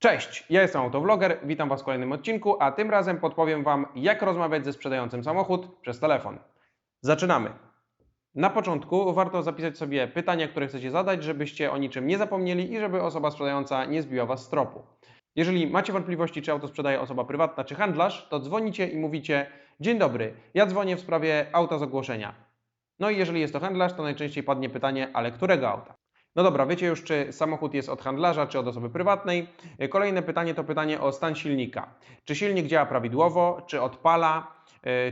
Cześć, ja jestem Autovloger, witam Was w kolejnym odcinku, a tym razem podpowiem Wam, jak rozmawiać ze sprzedającym samochód przez telefon. Zaczynamy. Na początku warto zapisać sobie pytania, które chcecie zadać, żebyście o niczym nie zapomnieli i żeby osoba sprzedająca nie zbiła Was z tropu. Jeżeli macie wątpliwości, czy auto sprzedaje osoba prywatna czy handlarz, to dzwonicie i mówicie: Dzień dobry, ja dzwonię w sprawie auta z ogłoszenia. No i jeżeli jest to handlarz, to najczęściej padnie pytanie: ale którego auta? No dobra, wiecie już, czy samochód jest od handlarza, czy od osoby prywatnej. Kolejne pytanie to pytanie o stan silnika. Czy silnik działa prawidłowo, czy odpala,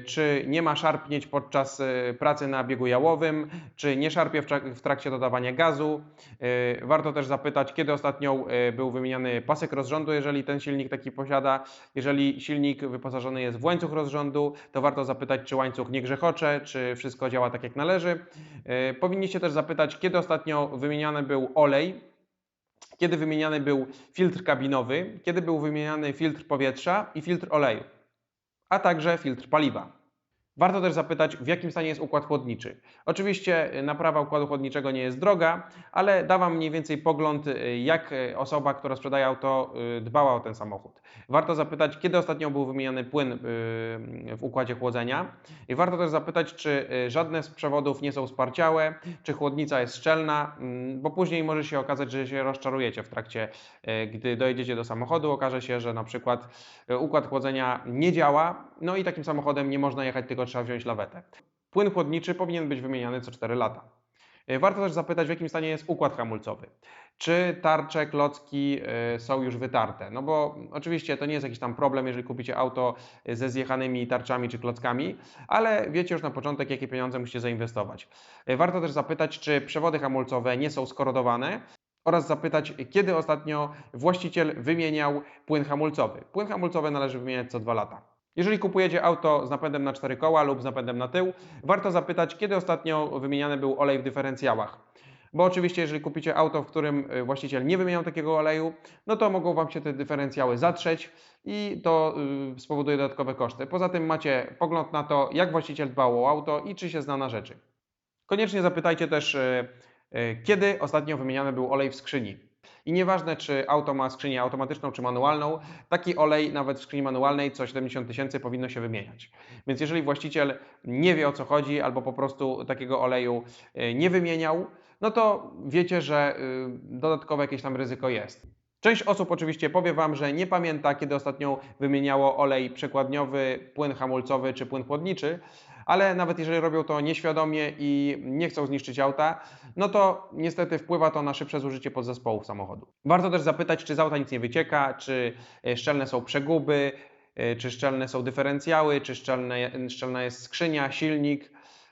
czy nie ma szarpnięć podczas e, pracy na biegu jałowym, czy nie szarpie w trakcie dodawania gazu. E, warto też zapytać, kiedy ostatnio był wymieniany pasek rozrządu, jeżeli ten silnik taki posiada. Jeżeli silnik wyposażony jest w łańcuch rozrządu, to warto zapytać, czy łańcuch nie grzechocze, czy wszystko działa tak jak należy. Powinniście też zapytać, kiedy ostatnio wymieniany był olej, kiedy wymieniany był filtr kabinowy, kiedy był wymieniany filtr powietrza i filtr oleju, a także filtr paliwa. Warto też zapytać, w jakim stanie jest układ chłodniczy. Oczywiście y, naprawa układu chłodniczego nie jest droga, ale da Wam mniej więcej pogląd, y, jak y, osoba, która sprzedaje auto, dbała o ten samochód. Warto zapytać, kiedy ostatnio był wymieniany płyn w układzie chłodzenia. I warto też zapytać, czy żadne z przewodów nie są sparciałe, czy chłodnica jest szczelna, mm, bo później może się okazać, że się rozczarujecie w trakcie, gdy dojedziecie do samochodu. Okaże się, że na przykład układ chłodzenia nie działa, no i takim samochodem nie można jechać tylko trzeba wziąć lawetę. Płyn chłodniczy powinien być wymieniany co 4 lata. E, warto też zapytać, w jakim stanie jest układ hamulcowy. Czy tarcze, klocki e, są już wytarte? No bo oczywiście to nie jest jakiś tam problem, jeżeli kupicie auto ze zjechanymi tarczami czy klockami, ale wiecie już na początek, jakie pieniądze musicie zainwestować. E, warto też zapytać, czy przewody hamulcowe nie są skorodowane, oraz zapytać, kiedy ostatnio właściciel wymieniał płyn hamulcowy. Płyn hamulcowy należy wymieniać co 2 lata. Jeżeli kupujecie auto z napędem na cztery koła lub z napędem na tył, warto zapytać, kiedy ostatnio wymieniany był olej w dyferencjałach. Bo oczywiście, jeżeli kupicie auto, w którym y, właściciel nie wymieniał takiego oleju, no to mogą Wam się te dyferencjały zatrzeć i to y, spowoduje dodatkowe koszty. Poza tym macie pogląd na to, jak właściciel dbał o auto i czy się zna na rzeczy. Koniecznie zapytajcie też, y, kiedy ostatnio wymieniany był olej w skrzyni. I nieważne, czy auto ma skrzynię automatyczną czy manualną, taki olej nawet w skrzyni manualnej co 70 tysięcy powinno się wymieniać. Więc jeżeli właściciel nie wie o co chodzi albo po prostu takiego oleju y, nie wymieniał, no to wiecie, że y, dodatkowe jakieś tam ryzyko jest. Część osób oczywiście powie Wam, że nie pamięta, kiedy ostatnio wymieniało olej przekładniowy, płyn hamulcowy czy płyn chłodniczy, ale nawet jeżeli robią to nieświadomie i nie chcą zniszczyć auta, no to niestety wpływa to na szybsze zużycie podzespołów samochodu. Warto też zapytać, czy z auta nic nie wycieka, czy e, szczelne są przeguby, e, czy szczelne są dyferencjały, czy szczelne, szczelna jest skrzynia, silnik.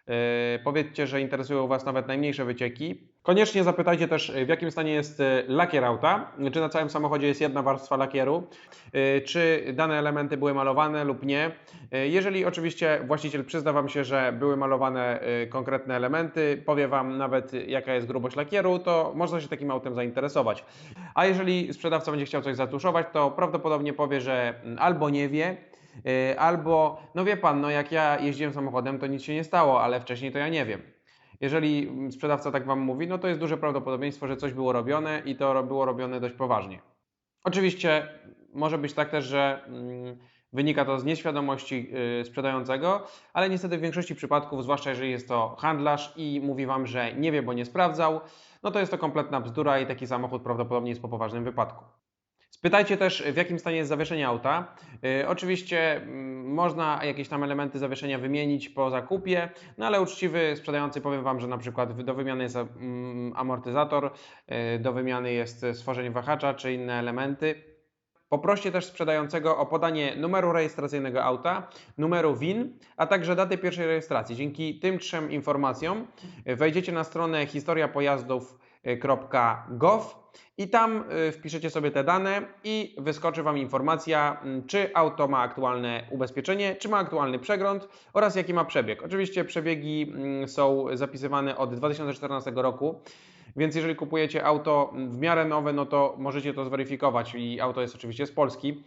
E, powiedzcie, że interesują Was nawet najmniejsze wycieki. Koniecznie zapytajcie też, w jakim stanie jest e, lakier auta, czy na całym samochodzie jest jedna warstwa lakieru, e, czy dane elementy były malowane lub nie. Jeżeli oczywiście właściciel przyzna Wam się, że były malowane konkretne elementy, powie Wam nawet jaka jest grubość lakieru, to można się takim autem zainteresować. A jeżeli sprzedawca będzie chciał coś zatuszować, to prawdopodobnie powie, że albo nie wie, Y, albo, no wie pan, no jak ja jeździłem samochodem, to nic się nie stało, ale wcześniej to ja nie wiem. Jeżeli sprzedawca tak Wam mówi, no to jest duże prawdopodobieństwo, że coś było robione i to było robione dość poważnie. Oczywiście może być tak też, że mm, wynika to z nieświadomości yy, sprzedającego, ale niestety w większości przypadków, zwłaszcza jeżeli jest to handlarz i mówi Wam, że nie wie, bo nie sprawdzał, no to jest to kompletna bzdura i taki samochód prawdopodobnie jest po poważnym wypadku. Spytajcie też, w jakim stanie jest zawieszenie auta. Yy, oczywiście yy, można jakieś tam elementy zawieszenia wymienić po zakupie, no ale uczciwy sprzedający powiem Wam, że na przykład do wymiany jest yy, amortyzator, y, do wymiany jest stworzenie wahacza czy inne elementy. Poproście też sprzedającego o podanie numeru rejestracyjnego auta, numeru WIN, a także daty pierwszej rejestracji. Dzięki tym trzem informacjom y, wejdziecie na stronę historia pojazdów www.gov i tam y, wpiszecie sobie te dane i wyskoczy Wam informacja, mm, czy auto ma aktualne ubezpieczenie, czy ma aktualny przegląd oraz jaki ma przebieg. Oczywiście przebiegi mm, są zapisywane od 2014 roku. Więc jeżeli kupujecie auto w miarę nowe, no to możecie to zweryfikować i auto jest oczywiście z Polski,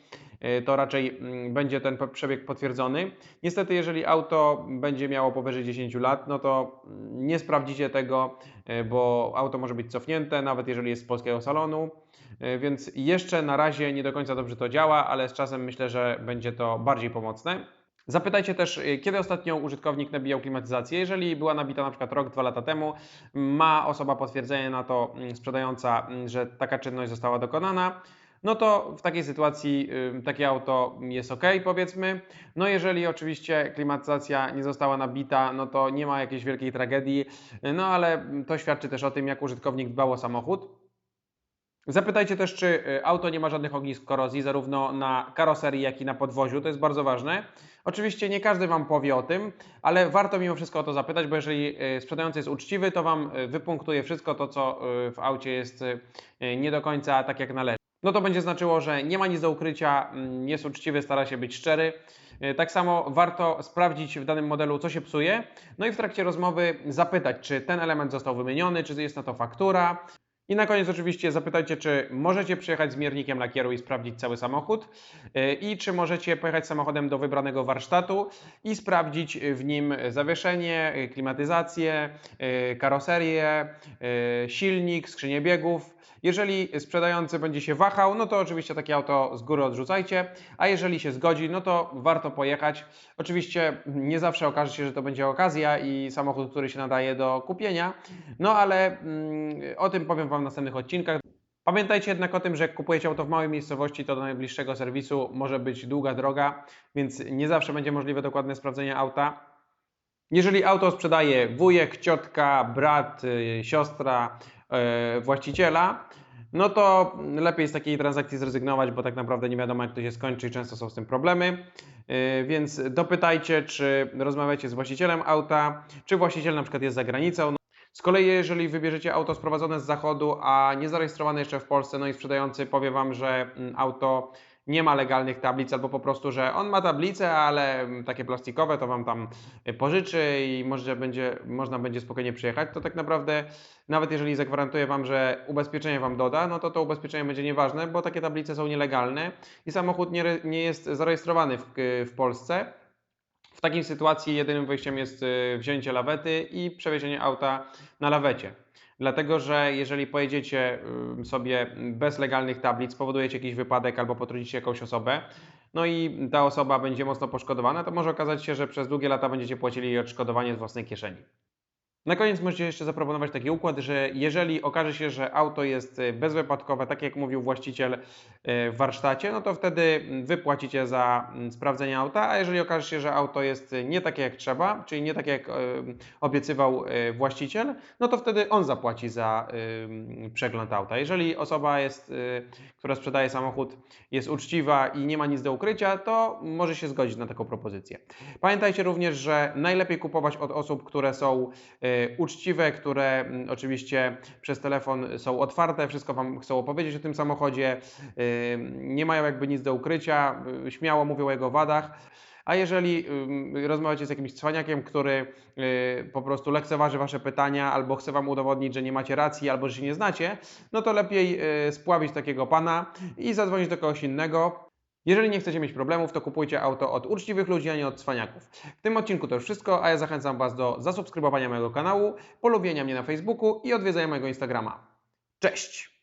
to raczej mm, będzie ten przebieg potwierdzony. Niestety, jeżeli auto będzie miało powyżej 10 lat, no to mm, nie sprawdzicie tego, e, bo auto może być cofnięte, nawet jeżeli jest z polskiego salonu. y, więc jeszcze na razie nie do końca dobrze to działa, ale z czasem myślę, że będzie to bardziej pomocne. Zapytajcie też, kiedy ostatnio użytkownik nabijał klimatyzację. Jeżeli była nabita na przykład rok, dwa lata temu, ma osoba potwierdzenie na to mm, sprzedająca, że taka czynność została dokonana, no to w takiej sytuacji takie auto jest ok, powiedzmy. No jeżeli oczywiście klimatyzacja nie została nabita, no to nie ma jakiejś wielkiej tragedii, no ale to świadczy też o tym, jak użytkownik dbał o samochód. Zapytajcie też, czy y, auto nie ma żadnych ognisk korozji, zarówno na karoserii, jak i na podwoziu. To jest bardzo ważne. Oczywiście nie każdy Wam powie o tym, ale warto mimo wszystko o to zapytać, bo jeżeli y, sprzedający jest uczciwy, to Wam y, wypunktuje wszystko to, co w aucie jest nie do końca tak, jak należy. No to będzie znaczyło, że nie ma nic do ukrycia, mm, jest uczciwy, stara się być szczery. Tak samo warto sprawdzić w danym modelu, co się psuje, no i w trakcie rozmowy zapytać, czy ten element został wymieniony, czy jest na to faktura, i na koniec oczywiście zapytajcie, czy możecie przyjechać z miernikiem lakieru i sprawdzić cały samochód y, i czy możecie pojechać samochodem do wybranego warsztatu i sprawdzić w nim zawieszenie, y, klimatyzację, karoserię, silnik, skrzynię biegów, jeżeli sprzedający będzie się wahał, no to oczywiście takie auto z góry odrzucajcie, a jeżeli się zgodzi, no to warto pojechać. Oczywiście nie zawsze okaże się, że to będzie okazja i samochód, który się nadaje do kupienia, no ale mm, o tym powiem Wam w następnych odcinkach. Pamiętajcie jednak o tym, że jak kupujecie auto w małej miejscowości, to do najbliższego serwisu może być długa droga, więc nie zawsze będzie możliwe dokładne sprawdzenie auta. Jeżeli auto sprzedaje wujek, ciotka, brat, y, siostra, właściciela, no to lepiej z takiej transakcji zrezygnować, bo tak naprawdę nie wiadomo jak to się skończy i często są z tym problemy. E, więc dopytajcie, czy rozmawiacie z właścicielem auta, czy właściciel na przykład jest za granicą. Z kolei, jeżeli wybierzecie auto sprowadzone z zachodu, a nie zarejestrowane jeszcze w Polsce, no i sprzedający powie Wam, że mm, auto nie ma legalnych tablic, albo po prostu, że on ma tablice, ale mm, takie plastikowe to Wam tam y, pożyczy i może będzie, można będzie spokojnie przyjechać, to tak naprawdę nawet jeżeli zagwarantuje Wam, że ubezpieczenie Wam doda, no to to ubezpieczenie będzie nieważne, bo takie tablice są nielegalne i samochód nie, nie jest zarejestrowany w, w Polsce. W takiej sytuacji jedynym wyjściem jest y, wzięcie lawety i przewiezienie auta na lawecie. Dlatego, że jeżeli pojedziecie sobie bez legalnych tablic, spowodujecie jakiś wypadek albo potrudzicie jakąś osobę, no i ta osoba będzie mocno poszkodowana, to może okazać się, że przez długie lata będziecie płacili jej odszkodowanie z własnej kieszeni. Na koniec możecie jeszcze zaproponować taki układ, że jeżeli okaże się, że auto jest y, bezwypadkowe, tak jak mówił właściciel y, w warsztacie, no to wtedy wy płacicie za mm, sprawdzenie auta, a jeżeli okaże się, że auto jest nie takie jak trzeba, czyli nie takie jak obiecywał właściciel, no to wtedy on zapłaci za przegląd auta. Jeżeli osoba jest, która sprzedaje samochód, jest uczciwa i nie ma nic do ukrycia, to może się zgodzić na taką propozycję. Pamiętajcie również, że najlepiej kupować od osób, które są uczciwe, które mm, oczywiście przez telefon są otwarte, wszystko Wam chcą opowiedzieć o tym samochodzie, nie mają jakby nic do ukrycia, y, śmiało mówią o jego wadach. A jeżeli rozmawiacie z jakimś cwaniakiem, który y, po prostu lekceważy Wasze pytania, albo chce Wam udowodnić, że nie macie racji, albo że się nie znacie, no to lepiej y, spławić takiego pana i zadzwonić do kogoś innego. Jeżeli nie chcecie mieć problemów, to kupujcie auto od uczciwych ludzi, a nie od cwaniaków. W tym odcinku to już wszystko, a ja zachęcam Was do zasubskrybowania mojego kanału, polubienia mnie na Facebooku i odwiedzenia mojego Instagrama. Cześć!